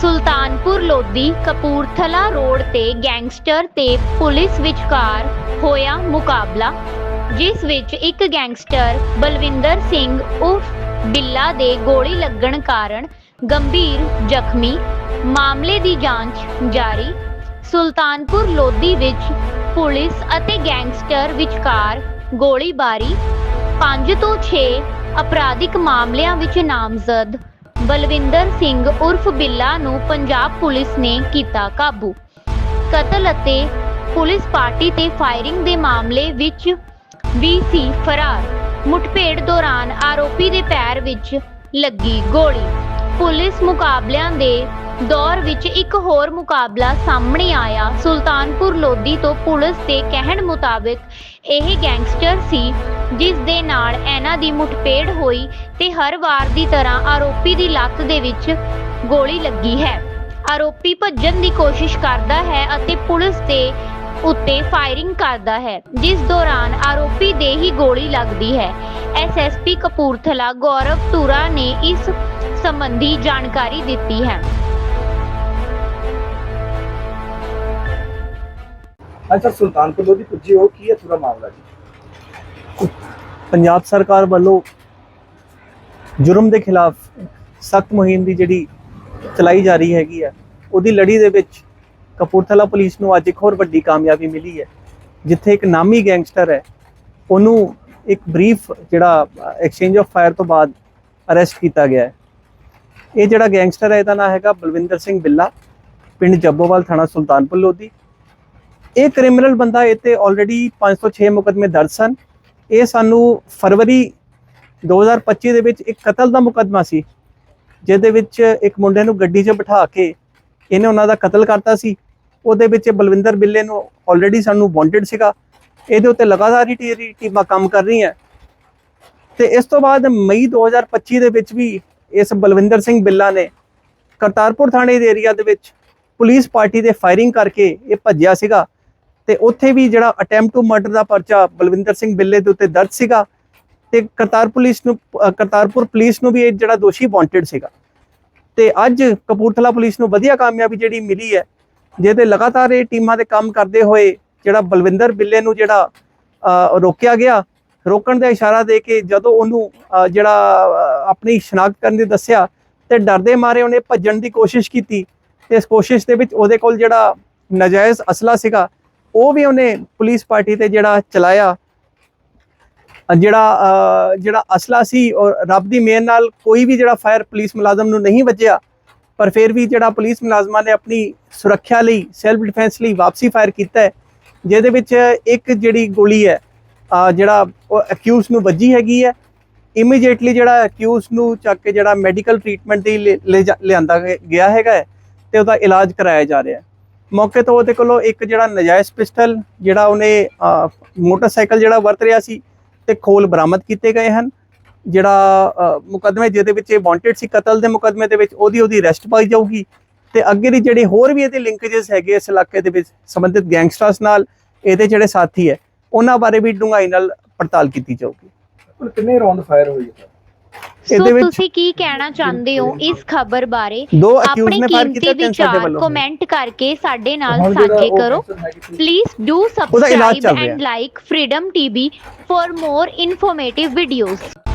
Sultanpur Lodhi Kapurthala road ਤੇ gangster ਤੇ police ਵਿਚਕਾਰ ਹੋਇਆ ਮੁਕਾਬਲਾ, ਜਿਸ ਵਿੱਚ ਇੱਕ ਗੈਂਗਸਟਰ ਬਲਵਿੰਦਰ ਸਿੰਘ ਉਰਫ ਬਿੱਲਾ ਦੇ ਗੋਲੀ ਲੱਗਣ ਕਾਰਨ ਗੰਭੀਰ ਜ਼ਖਮੀ। ਮਾਮਲੇ ਦੀ ਜਾਂਚ ਜਾਰੀ। ਸੁਲਤਾਨਪੁਰ ਲੋਧੀ ਵਿੱਚ ਪੁਲਿਸ ਅਤੇ ਗੈਂਗਸਟਰ ਵਿਚਕਾਰ ਗੋਲੀਬਾਰੀ। 5 ਤੋਂ 6 ਅਪਰਾਧਿਕ ਮਾਮਲਿਆਂ ਵਿੱਚ ਨਾਮਜ਼ਦ ਬਲਵਿੰਦਰ ਸਿੰਘ ਉਰਫ ਬਿੱਲਾ ਨੂੰ ਪੰਜਾਬ ਪੁਲਿਸ ਨੇ ਕੀਤਾ ਕਾਬੂ। ਕਤਲ ਅਤੇ ਪੁਲਿਸ ਪਾਰਟੀ ਤੇ ਫਾਇਰਿੰਗ ਦੇ ਮਾਮਲੇ ਵਿੱਚ ਵੀ ਸੀ ਫਰਾਰ। ਮੁਠਭੇੜ ਦੌਰਾਨ ਆਰੋਪੀ ਦੇ ਪੈਰ ਵਿੱਚ ਲੱਗੀ ਗੋਲੀ। ਪੁਲਿਸ ਮੁਕਾਬਲਿਆਂ ਦੇ ਦੌਰ ਵਿੱਚ ਇੱਕ ਹੋਰ ਮੁਕਾਬਲਾ ਸਾਹਮਣੇ ਆਇਆ। ਸੁਲਤਾਨਪੁਰ ਲੋਧੀ ਤੋਂ ਪੁਲਿਸ ਦੇ ਕਹਿਣ ਮੁਤਾਬਕ ਇਹ ਗੈਂਗਸਟਰ ਸੀ ਜਿਸ ਦੇ ਨਾਲ ਇਹਨਾਂ ਦੀ ਮੁਠਭੇੜ ਹੋਈ ਤੇ ਹਰ ਵਾਰ ਦੀ ਤਰ੍ਹਾਂ ਆਰੋਪੀ ਦੀ ਲੱਤ ਦੇ ਵਿੱਚ ਗੋਲੀ ਲੱਗੀ ਹੈ। ਆਰੋਪੀ ਭੱਜਣ ਦੀ ਕੋਸ਼ਿਸ਼ ਕਰਦਾ ਹੈ ਅਤੇ ਪੁਲਿਸ ਦੇ ਉੱਤੇ ਫਾਇਰਿੰਗ ਕਰਦਾ ਹੈ, ਜਿਸ ਦੌਰਾਨ ਆਰੋਪੀ ਦੇ ਹੀ ਗੋਲੀ ਲੱਗਦੀ ਹੈ। ਐਸਐਸਪੀ ਕਪੂਰਥਲਾ ਗੌਰਵ ਟੂਰਾ ਨੇ ਇਸ ਸੰਬੰਧੀ ਜਾਣਕਾਰੀ ਦਿੱਤੀ ਹੈ। ਅੱਛਾ, ਸੁਲਤਾਨਪੁਰ ਲੋਧੀ ਪੁੱਜੀ ਹੋ ਕੀ ਹੈ? ਪੂਰਾ ਮਾਮਲਾ ਜੀ। ਪੰਜਾਬ ਸਰਕਾਰ ਵੱਲੋਂ ਜੁਰਮ ਦੇ ਖਿਲਾਫ ਸਖਤ ਮੁਹਿੰਮ ਦੀ ਜਿਹੜੀ ਚਲਾਈ ਜਾ ਰਹੀ ਹੈਗੀ ਆ ਉਹਦੀ ਲੜੀ ਦੇ ਵਿੱਚ ਕਪੂਰਥਲਾ ਪੁਲਿਸ ਨੂੰ ਅੱਜ ਇੱਕ ਹੋਰ ਵੱਡੀ ਕਾਮਯਾਬੀ ਮਿਲੀ ਹੈ, ਜਿੱਥੇ ਇੱਕ ਨਾਮੀ ਗੈਂਗਸਟਰ ਹੈ, ਉਹਨੂੰ ਇੱਕ ਬਰੀਫ ਜਿਹੜਾ ਐਕਸਚੇਂਜ ਆਫ ਫਾਇਰ ਤੋਂ ਬਾਅਦ ਅਰੈਸਟ ਕੀਤਾ ਗਿਆ ਹੈ। ਇਹ ਜਿਹੜਾ ਗੈਂਗਸਟਰ ਹੈ, ਇਹਦਾ ਨਾਮ ਹੈਗਾ ਬਲਵਿੰਦਰ ਸਿੰਘ ਬਿੱਲਾ, ਪਿੰਡ ਜੱਬੋਵਾਲ, ਥਾਣਾ ਸੁਲਤਾਨਪੁਰ ਲੋਧੀ। ਇਹ ਕ੍ਰਿਮੀਨਲ ਬੰਦਾ ਇਹ ਤੇ ਆਲਰੇਡੀ 506 ਮੁਕੱਦਮੇ ਦਰਜ ਸਨ। ਇਹ ਸਾਨੂੰ ਫਰਵਰੀ 2025 ਦੇ ਵਿੱਚ ਇੱਕ ਕਤਲ ਦਾ ਮੁਕੱਦਮਾ ਸੀ, ਜਿਹਦੇ ਵਿੱਚ ਇੱਕ ਮੁੰਡੇ ਨੂੰ ਗੱਡੀ 'ਚ ਬਿਠਾ ਕੇ ਇਹਨੇ ਉਹਨਾਂ ਦਾ ਕਤਲ ਕਰਤਾ ਸੀ। ਉਹਦੇ ਵਿੱਚ ਬਲਵਿੰਦਰ ਬਿੱਲੇ ਨੂੰ ਆਲਰੇਡੀ ਸਾਨੂੰ ਵਾਂਟਡ ਸੀਗਾ। ਇਹਦੇ ਉੱਤੇ ਲਗਾਤਾਰ ਹੀ ਟੀਮਾਂ ਕੰਮ ਕਰ ਰਹੀਆਂ। ਤੇ ਇਸ ਤੋਂ ਬਾਅਦ ਮਈ 2025 ਦੇ ਵਿੱਚ ਵੀ ਇਸ ਬਲਵਿੰਦਰ ਸਿੰਘ ਬਿੱਲਾ ਨੇ ਕਰਤਾਰਪੁਰ ਥਾਣੇ ਦੇ ਏਰੀਆ ਦੇ ਵਿੱਚ ਪੁਲਿਸ ਪਾਰਟੀ ਦੇ ਫਾਇਰਿੰਗ ਕਰਕੇ ਇਹ ਭੱਜਿਆ ਸੀਗਾ। ਤੇ ਉੱਥੇ ਵੀ ਜਿਹੜਾ ਅਟੈਂਪਟ ਟੂ ਮਰਡਰ ਦਾ ਪਰਚਾ ਬਲਵਿੰਦਰ ਸਿੰਘ ਬਿੱਲੇ ਦੇ ਉੱਤੇ ਦਰਜ ਸੀਗਾ ਤੇ ਕਰਤਾਰ ਪੁਲਿਸ ਨੂੰ ਕਰਤਾਰਪੁਰ ਪੁਲਿਸ ਨੂੰ ਵੀ ਇਹ ਜਿਹੜਾ ਦੋਸ਼ੀ ਵਾਂਟਡ ਸੀਗਾ। ਤੇ ਅੱਜ ਕਪੂਰਥਲਾ ਪੁਲਿਸ ਨੂੰ ਵਧੀਆ ਕਾਮਯਾਬੀ ਜਿਹੜੀ ਮਿਲੀ ਹੈ, ਜਿਹਦੇ ਲਗਾਤਾਰ ਇਹ ਟੀਮਾਂ ਦੇ ਕੰਮ ਕਰਦੇ ਹੋਏ ਜਿਹੜਾ ਬਲਵਿੰਦਰ ਬਿੱਲੇ ਨੂੰ ਜਿਹੜਾ ਰੋਕਿਆ ਗਿਆ, ਰੋਕਣ ਦਾ ਇਸ਼ਾਰਾ ਦੇ ਕੇ ਜਦੋਂ ਉਹਨੂੰ ਜਿਹੜਾ ਆਪਣੀ ਸ਼ਨਾਖਤ ਕਰਨ ਦੀ ਦੱਸਿਆ ਤੇ ਡਰਦੇ ਮਾਰੇ ਉਹਨੇ ਭੱਜਣ ਦੀ ਕੋਸ਼ਿਸ਼ ਕੀਤੀ। ਤੇ ਇਸ ਕੋਸ਼ਿਸ਼ ਦੇ ਵਿੱਚ ਉਹਦੇ ਕੋਲ ਜਿਹੜਾ ਨਜਾਇਜ਼ ਅਸਲਾ ਸੀਗਾ ਉਹ ਵੀ ਉਹਨੇ ਪੁਲਿਸ ਪਾਰਟੀ ਤੇ ਜਿਹੜਾ ਚਲਾਇਆ। ਜਿਹੜਾ ਜਿਹੜਾ ਅਸਲਾ ਸੀ ਔਰ ਰੱਬ ਦੀ ਮਿਹਰ ਨਾਲ ਕੋਈ ਵੀ ਜਿਹੜਾ ਫਾਇਰ ਪੁਲਿਸ ਮੁਲਾਜ਼ਮ ਨੂੰ ਨਹੀਂ ਵੱਜਿਆ, ਪਰ ਫਿਰ ਵੀ ਜਿਹੜਾ ਪੁਲਿਸ ਮੁਲਾਜ਼ਮਾਂ ਨੇ ਆਪਣੀ ਸੁਰੱਖਿਆ ਲਈ ਸੈਲਫ ਡਿਫੈਂਸ ਲਈ ਵਾਪਸੀ ਫਾਇਰ ਕੀਤਾ ਹੈ, ਜਿਹਦੇ ਵਿੱਚ ਇੱਕ ਜਿਹੜੀ ਗੋਲੀ ਹੈ ਜਿਹੜਾ ਉਹ ਅਕਿਊਜ਼ ਨੂੰ ਵੱਜੀ ਹੈਗੀ ਹੈ ਇਮੀਡੀਏਟਲੀ ਜਿਹੜਾ ਅਕਿਊਜ਼ ਨੂੰ ਚੱਕ ਕੇ ਜਿਹੜਾ ਮੈਡੀਕਲ ਟ੍ਰੀਟਮੈਂਟ ਲਈ ਲੈ- ਲੈ, ਲਿਆਂਦਾ ਗਿਆ- ਹੈਗਾ ਹੈ ਤੇ ਉਹਦਾ ਇਲਾਜ ਕਰਾਇਆ ਜਾ ਰਿਹਾ ਹੈ। ਮੌਕੇ ਤੋਂ ਉਹਦੇ ਕੋਲੋਂ ਇੱਕ ਜਿਹੜਾ ਨਜਾਇਜ਼ ਪਿਸਟਲ ਜਿਹੜਾ ਉਹਨੇ ਮੋਟਰਸਾਈਕਲ ਜਿਹੜਾ ਵਰਤ ਰਿਹਾ ਸੀ ਤੇ ਖੋਲ ਬਰਾਮਦ ਕੀਤੇ ਗਏ ਹਨ। ਜਿਹੜਾ ਅ, ਮੁਕੱਦਮੇ ਜਿਹਦੇ ਵਿੱਚ ਇਹ ਵਾਂਟਡ ਸੀ ਕਤਲ ਦੇ ਮੁਕੱਦਮੇ ਦੇ ਵਿੱਚ ਉਹਦੀ ਉਹਦੀ ਅਰੈਸਟ ਪਾਈ ਜਾਊਗੀ। ਤੇ ਅੱਗੇ ਦੀ ਜਿਹੜੇ ਹੋਰ ਵੀ ਇਹਦੇ ਲਿੰਕੇजेस ਹੈਗੇ ਇਸ ਇਲਾਕੇ ਦੇ ਵਿੱਚ ਸੰਬੰਧਿਤ ਗੈਂਗਸਟਰਸ ਨਾਲ ਇਹਦੇ ਜਿਹੜੇ ਸਾਥੀ ਹੈ ਉਹਨਾਂ ਬਾਰੇ ਵੀ ਡੂੰਘਾਈ ਨਾਲ ਪੜਤਾਲ ਕੀਤੀ ਜਾਊਗੀ। ਕਿੰਨੇ ਰਾਉਂਡ ਫਾਇਰ ਹੋਏ ਸਰ ਸੋ ਇਹਦੇ ਵਿੱਚ ਤੁਸੀਂ ਕੀ ਕਹਿਣਾ ਚਾਹੁੰਦੇ ਹੋ ਇਸ ਖਬਰ ਬਾਰੇ ਦੋ ਆਪਣੇ ਨੇ ਕੀਮਤੀ ਵਿਚਾਰ ਵੱਲੋਂ ਕਮੈਂਟ ਕਰਕੇ ਸਾਡੇ ਨਾਲ ਸਾਂਝੇ ਕਰੋ person ਹੈਗੀ ਸੀ, Please do ਉਹਦਾ ਇਲਾਜ subscribe ਚੱਲ ਰਿਹਾ। and like Freedom TV for more informative videos.